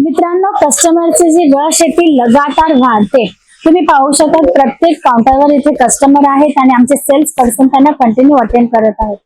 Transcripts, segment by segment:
मित्रांनो कस्टमरचे जी रश आहे ती लगातार वाढते. तुम्ही पाहू शकता प्रत्येक काउंटरवर इथे कस्टमर आहेत आणि आमचे सेल्स पर्सन त्यांना कंटिन्यू अटेंड करत आहेत.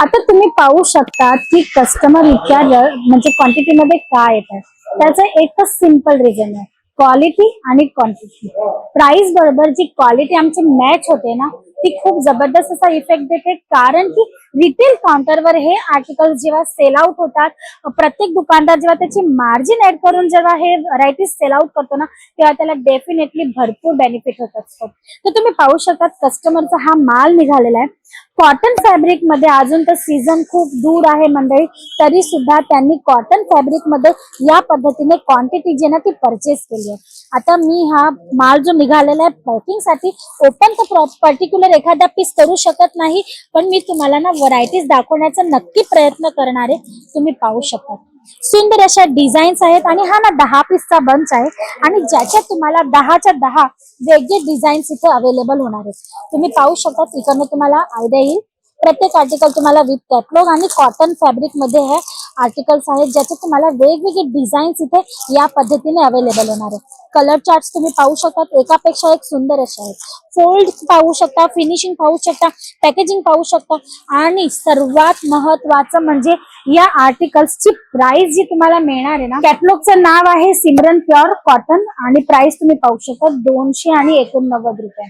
आता तुम्ही पाहू शकता की कस्टमर इतक्या म्हणजे क्वांटिटी मध्ये का येतात त्याचं एकच सिंपल रिझन आहे. क्वालिटी आणि क्वांटिटी प्राइस बरोबर जी क्वालिटी आमची मॅच होते ना ती खूप जबरदस्त असा इफेक्ट देते. कारण की रिटेल काउंटरवर हे आर्टिकल जेव्हा सेल आउट होतात प्रत्येक दुकानदार जेव्हा त्याची मार्जिन ऍड करून जेव्हा हे व्हरायटीज सेल आउट करतो ना तेव्हा त्याला डेफिनेटली भरपूर बेनिफिट होत असतो तर तुम्ही पाहू शकतात कस्टमरचा हा माल निघालेला आहे. कॉटन फॅब्रिकमध्ये अजून तर सीझन खूप दूर आहे मंडळी. तरी सुद्धा त्यांनी कॉटन फॅब्रिकमध्ये या पद्धतीने क्वांटिटी जी ना ती परचेस केली आहे. आता मी हा माल जो निघालेला आहे पॅकिंगसाठी ओपन तर पर्टिक्युलर एखादा पीस करू शकत नाही पण मी तुम्हाला ना व्हरायटीज दाखवण्याचा नक्की प्रयत्न करणारे तुम्ही पाहू शकता. सुंदर अशा डिझाईन्स आहेत आणि हा ना दहा पीसचा बंच आहे आणि ज्याच्यात तुम्हाला दहाच्या दहा वेगळे डिझाईन्स इथे अवेलेबल होणार आहेत. तुम्ही पाहू शकता तिकडनं तुम्हाला आयडिया येईल. प्रत्येक आर्टिकल तुम्हाला विथ कॅटलॉग आणि कॉटन फॅब्रिकमध्ये हे आर्टिकल्स आहेत ज्याचे तुम्हाला वेगवेगळे डिझाईन्स इथे या पद्धतीने अवेलेबल होणार आहे कलर चार्ट तुम्ही पाहू शकता एकापेक्षा एक सुंदर असे आहेत. फोल्ड पाहू शकता फिनिशिंग पाहू शकता पॅकेजिंग पाहू शकता. आणि सर्वात महत्वाचं म्हणजे या आर्टिकल्सची प्राइस जी तुम्हाला मिळणार आहे ना कॅटलॉगचं नाव आहे सिमरन प्युअर कॉटन आणि प्राइस तुम्ही पाहू शकता दोनशे आणि एकोणनव्वद रुपये.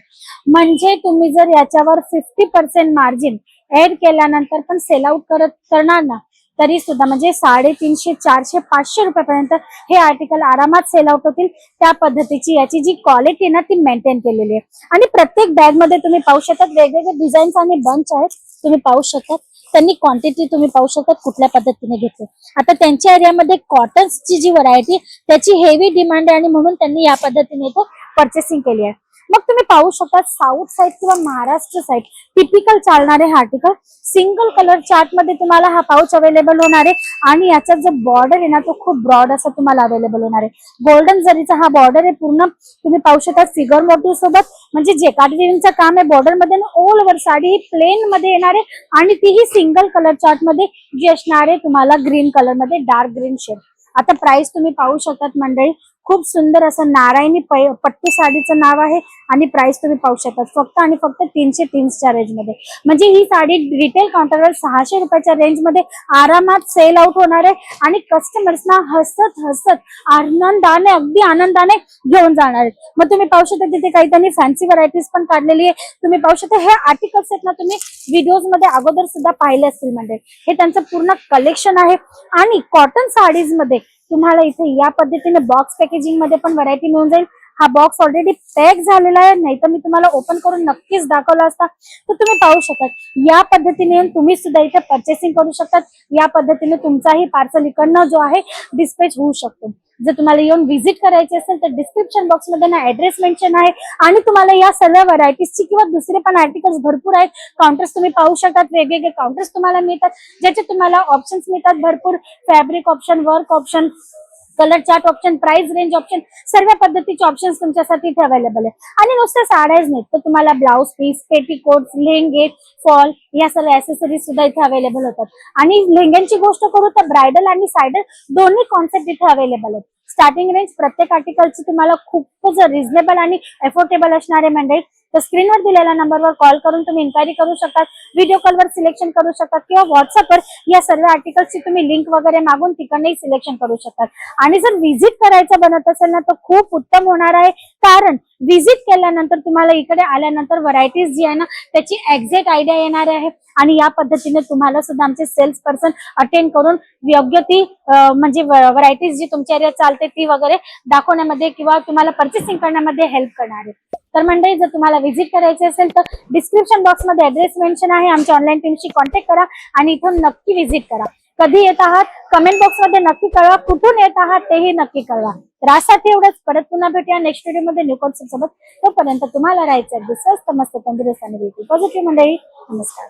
म्हणजे तुम्ही जर याच्यावर फिफ्टी पर्सेंट मार्जिन ऍड केल्यानंतर पण सेल आउट करत करणार ना तरी सुद्धा म्हणजे साडेतीनशे चारशे पाचशे रुपयापर्यंत हे आर्टिकल आरामात सेल आउट होतील त्या पद्धतीची याची जी क्वालिटी आहे ना ती मेंटेन केलेली आहे. आणि प्रत्येक बॅगमध्ये तुम्ही पाहू शकतात वेगवेगळे डिझाईन्स आणि बंच आहेत तुम्ही पाहू शकतात. त्यांनी क्वांटिटी तुम्ही पाहू शकता कुठल्या पद्धतीने घेतली आता त्यांच्या एरियामध्ये कॉटन्सची जी व्हरायटी त्याची हेवी डिमांड आहे आणि म्हणून त्यांनी या पद्धतीने इथं परचेसिंग केली आहे. मग तुम्ही पाहू शकता साऊथ साईड किंवा महाराष्ट्र साईड टिपिकल चालणारे हा आर्टिकल सिंगल कलर चार्टमध्ये तुम्हाला हा पाऊच अवेलेबल होणार आहे. आणि याचा जो बॉर्डर आहे ना तो खूप ब्रॉड असा तुम्हाला अवेलेबल होणार आहे. गोल्डन जरीचा हा बॉर्डर आहे पूर्ण तुम्ही पाहू शकता फिगर मोटिव्ह सोबत. म्हणजे जे कार्डिंगचं काम आहे बॉर्डरमध्ये ऑल ओव्हर साडी ही प्लेन मध्ये येणार आहे. आणि तीही सिंगल कलर चार्टमध्ये जी असणार आहे तुम्हाला ग्रीन कलरमध्ये डार्क ग्रीन शेड आता प्राइस तुम्ही पाहू शकतात मंडळी खूप सुंदर असं नारायणी पट्टी साडीचं नाव आहे आणि प्राइस तुम्ही पाहू शकता. फक्त आणि फक्त तीनशे तीनच्या रेंजमध्ये म्हणजे ही साडी रिटेल काउंटरवर सहाशे रुपयाच्या रेंजमध्ये आरामात सेल आउट होणार आहे आणि कस्टमर्सना हसत हसत आनंदाने अगदी आनंदाने घेऊन जाणार आहेत. मग तुम्ही पाहू शकता तिथे काही त्यांनी फॅन्सी व्हरायटीज पण काढलेली आहे. तुम्ही पाहू शकता हे आर्टिकल्स आहेत ना तुम्ही व्हिडिओजमध्ये अगोदर सुद्धा पाहिले असतील म्हणजे. हे त्यांचं पूर्ण कलेक्शन आहे. आणि कॉटन साडीजमध्ये तुम्हाला इथे या पद्धतीने बॉक्स पॅकेजिंगमध्ये पण व्हरायटी मिळून जाईल. हा बॉक्स ऑलरेडी पॅक झालेला आहे नाही तर मी तुम्हाला ओपन करून नक्कीच दाखवला असता. तर तुम्ही पाहू शकतात या पद्धतीने येऊन तुम्ही सुद्धा इथे परचेसिंग करू शकतात या पद्धतीने तुमचाही पार्सल इकडनं जो आहे डिस्पॅच होऊ शकतो. जर तुम्हाला येऊन व्हिजिट करायची असेल तर डिस्क्रिप्शन बॉक्समध्ये ना ऍड्रेस मेन्शन आहे. आणि तुम्हाला या सर्व व्हरायटीजची किंवा दुसरे पण आर्टिकल्स भरपूर आहेत. काउंटर्स तुम्ही पाहू शकतात. वेगवेगळे काउंटर्स तुम्हाला मिळतात. ज्याचे तुम्हाला ऑप्शन्स मिळतात. भरपूर fabric option work option colour chart option price range option सर्व पद्धतीचे ऑप्शन तुमच्यासाठी इथे अवेलेबल आहे. आणि नुसतं साड्याच नाहीत तर तुम्हाला ब्लाऊज पीस पेटीकोट लेंगे फॉल या सर्व ऍसेसरीज सुद्धा इथे अवेलेबल होतात. आणि लेंग्यांची गोष्ट करू तर ब्रायडल आणि सायडल दोन्ही कॉन्सेप्ट इथे अवेलेबल आहेत. स्टार्टिंग रेंज प्रत्येक आर्टिकलची तुम्हाला खूपच रिझनेबल आणि अफोर्डेबल असणारे मंडळी तर स्क्रीनवर दिलेल्या नंबरवर कॉल करून तुम्ही इन्क्वायरी करू शकतात व्हिडिओ कॉलवर सिलेक्शन करू शकतात किंवा व्हॉट्सअपवर या सर्व आर्टिकल्सची तुम्ही लिंक वगैरे मागून तिकडनंही सिलेक्शन करू शकतात. आणि जर व्हिजिट करायचं बनत असेल ना तर खूप उत्तम होणार आहे. कारण व्हिजिट केल्यानंतर तुम्हाला इकडे आल्यानंतर व्हरायटीज जी आहे ना त्याची एक्झॅक्ट आयडिया येणार आहे. आणि या पद्धतीने तुम्हाला सुद्धा आमचे सेल्स पर्सन अटेंड करून योग्य ती म्हणजे व्हरायटीज जी तुमच्या एरियात चालते ती वगैरे दाखवण्यामध्ये किंवा तुम्हाला परचेसिंग करण्यामध्ये हेल्प करणार आहे. तर मंडळी जर तुम्हाला व्हिजिट करायची असेल तर डिस्क्रिप्शन बॉक्समध्ये ऍड्रेस मेन्शन आहे. आमच्या ऑनलाईन टीमशी कॉन्टॅक्ट करा आणि इथून नक्की व्हिजिट करा. कधी येत आहात? कमेंट बॉक्समध्ये नक्की कळवा. कुठून येत आहात? तेही नक्की कळवा. तर एवढंच. परत पुन्हा भेटूया नेक्स्ट व्हिडिओमध्ये न्यू कॉन्सेप्ट सोबत. तोपर्यंत तुम्हाला राहायचं अगदी स्वस्त मस्त तंदुरुस्त आणि पॉझिटिव्ह मंडळी नमस्कार.